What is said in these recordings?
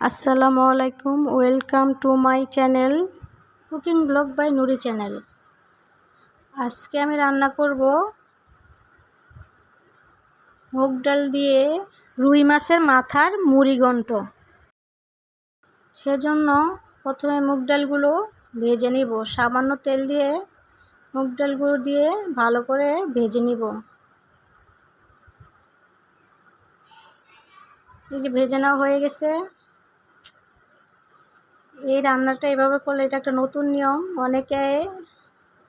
আসসালামু আলাইকুম, welcome to my channel cooking blog by Nuri channel. আজকে আমি রান্না করব মুগ ডাল দিয়ে রুই মাছের মাথার মুড়ি মুড়িঘণ্ট সেজন্য প্রথমে মুগ ডালগুলো ভেজে নিব। সামান্য তেল দিয়ে মুগ ডালগুলো দিয়ে ভালো করে ভেজে নিব। এই যে ভেজে নেওয়া হয়ে গেছে। এই রান্নাটা এভাবে করলে এটা একটা নতুন নিয়ম। অনেকে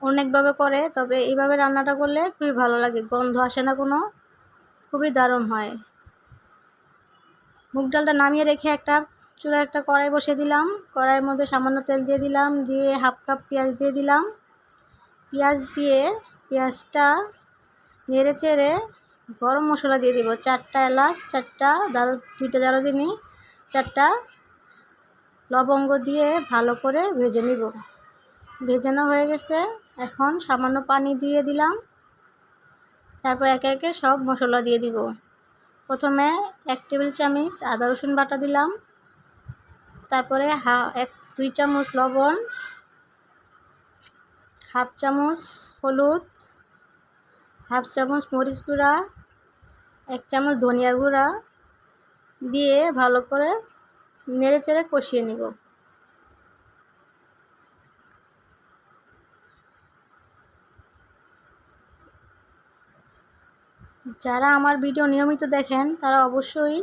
অনেকভাবে করে, তবে এইভাবে রান্নাটা করলে খুবই ভালো লাগে। গন্ধ আসে না কোনো, খুবই দারুণ হয়। মুগ ডালটা নামিয়ে রেখে একটা চুলা একটা কড়াই বসে দিলাম। কড়াইয়ের মধ্যে সামান্য তেল দিয়ে দিলাম, দিয়ে হাফ কাপ পেঁয়াজ দিয়ে দিলাম। পেঁয়াজ দিয়ে পেঁয়াজটা নেড়ে চেড়ে গরম মশলা দিয়ে দিব। চারটা এলাচ, চারটা দারু, দুইটা দারুদিনি চারটা লবঙ্গ দিয়ে ভালো করে ভেজে নিব। ভেজানো হয়ে গেছে। এখন সামান্য পানি দিয়ে দিলাম। তারপর একে একে সব মশলা দিয়ে দিব। প্রথমে এক টেবিল চামচ আদা রসুন বাটা দিলাম। তারপরে হা, এক, দুই চামচ লবণ, হাফ চামচ হলুদ, হাফ চামচ মরিচ গুঁড়া, এক চামচ ধনিয়া গুঁড়া দিয়ে ভালো করে নেড়ে চেড়ে কষিয়ে নিব। যারা আমার ভিডিও নিয়মিত দেখেন, তারা অবশ্যই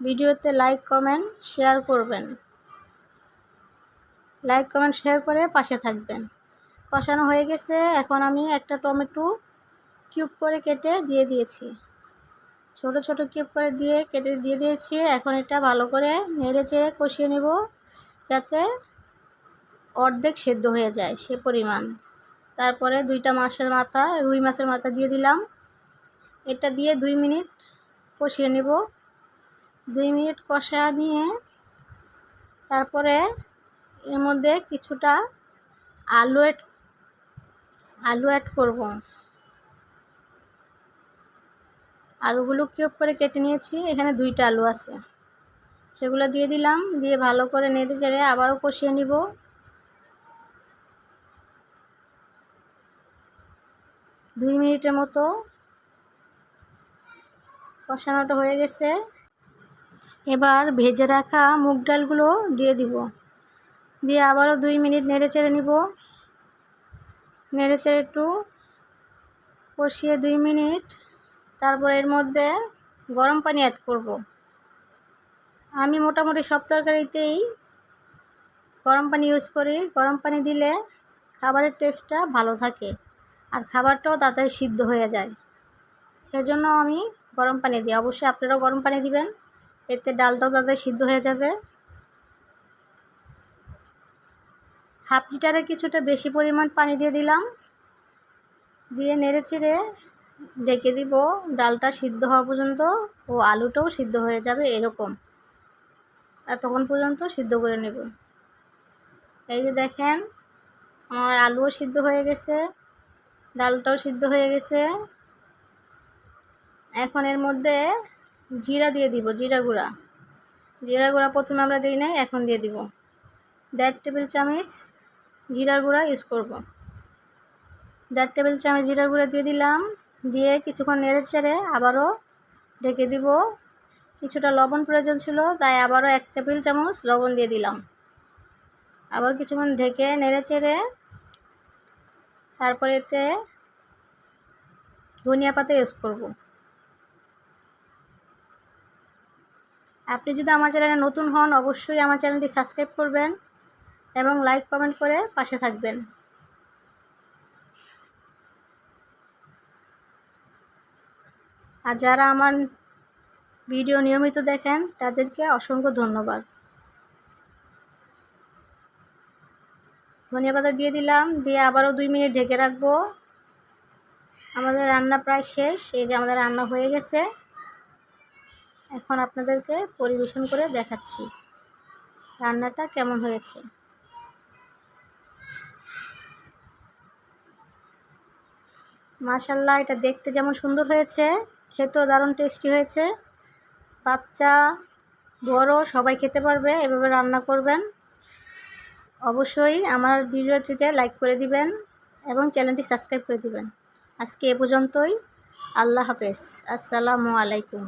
ভিডিওতে লাইক, কমেন্ট, শেয়ার করবেন। লাইক, কমেন্ট, শেয়ার করে পাশে থাকবেন। কষানো হয়ে গেছে, এখন আমি একটা টমেটো কিউব করে কেটে দিয়ে দিয়েছি। ছোট ছোট কিউব করে দিয়ে কেটে দিয়ে দিয়েছি। এখন এটা ভালো করে নেড়ে চেড়ে কষিয়ে নেব যাতে অর্ধেক সেদ্ধ হয়ে যায় সে পরিমাণ। তারপরে দুইটা মাছের মাথা, রুই মাছের মাথা দিয়ে দিলাম। এটা দিয়ে দুই মিনিট কষিয়ে নেব। দুই মিনিট কষা নিয়ে তারপরে এর মধ্যে কিছুটা আলু অ্যাড আলু অ্যাড করব। আলুগুলো কিউব করে কেটে নিয়েছি। এখানে দুইটা আলু আছে। সেগুলো দিয়ে দিলাম, দিয়ে ভালো করে নেড়ে চেড়ে আবারও কষিয়ে নিব। দুই মিনিটের মতো কষানোটা হয়ে গেছে। এবার ভেজে রাখা মুগ ডালগুলো দিয়ে দিব। দিয়ে আবারও দুই মিনিট নেড়ে চেড়ে নিব। নেড়ে চেড়ে একটু কষিয়ে দুই মিনিট তারপর এর মধ্যে গরম পানি অ্যাড করব। আমি মোটামুটি সব তরকারিতেই গরম পানি ইউজ করি। গরম পানি দিলে খাবারের টেস্টটা ভালো থাকে আর খাবারটাও তাড়াতাড়ি সিদ্ধ হয়ে যায়। সেজন্য আমি গরম পানি দিই। অবশ্যই আপনারাও গরম পানি দিবেন। এতে ডালটাও তাড়াতাড়ি সিদ্ধ হয়ে যাবে। হাফ লিটারে কিছুটা বেশি পরিমাণ পানি দিয়ে দিলাম। দিয়ে নেড়ে চেড়ে ঢেকে দিব। ডালটা সিদ্ধ হওয়া পর্যন্ত ও আলুটাও সিদ্ধ হয়ে যাবে এরকম। তখন পর্যন্ত সিদ্ধ করে নেব। এই যে দেখেন, আমার আলুও সিদ্ধ হয়ে গেছে, ডালটাও সিদ্ধ হয়ে গেছে। এখন এর মধ্যে জিরা দিয়ে দিব, জিরা গুঁড়া। জিরা গুঁড়া প্রথমে আমরা দিই নাই, এখন দিয়ে দিব। দেড় টেবিল চামচ জিরার গুঁড়া ইউজ করব। দেড় টেবিল চামচ জিরার গুঁড়া দিয়ে দিলাম। দিয়ে কিছুক্ষণ নেড়ে চেড়ে আবারও ঢেকে দিব। কিছুটা লবণ প্রয়োজন ছিল, তাই আবারও এক টেবিল চামচ লবণ দিয়ে দিলাম। আবার কিছুক্ষণ ঢেকে নেড়ে চেড়ে তারপরে এতে ধনিয়া পাতা ইউজ করব। আপনি যদি আমার চ্যানেলে নতুন হন, অবশ্যই আমার চ্যানেলটি সাবস্ক্রাইব করবেন এবং লাইক কমেন্ট করে পাশে থাকবেন। আর যারা আমার ভিডিও নিয়মিত দেখেন, তাদেরকে অসংখ্য ধন্যবাদ। ধনিয়া পাতা দিয়ে দিলাম। দিয়ে আবারও দুই মিনিট ঢেকে রাখব। আমাদের রান্না প্রায় শেষ। এই যে আমাদের রান্না হয়ে গেছে। এখন আপনাদেরকে পরিবেশন করে দেখাচ্ছি রান্নাটা কেমন হয়েছে। মাশাল্লাহ এটা দেখতে যেমন সুন্দর হয়েছে। খেতেও দারুণ টেস্টি হয়েছে। বাচ্চা, বড়, সবাই খেতে পারবে, এভাবে রান্না করবেন। অবশ্যই আমার ভিডিওটিতে লাইক করে দিবেন এবং চ্যানেলটি সাবস্ক্রাইব করে দিবেন। আজকে এ পর্যন্তই। আল্লাহ হাফেজ। আসসালামু আলাইকুম।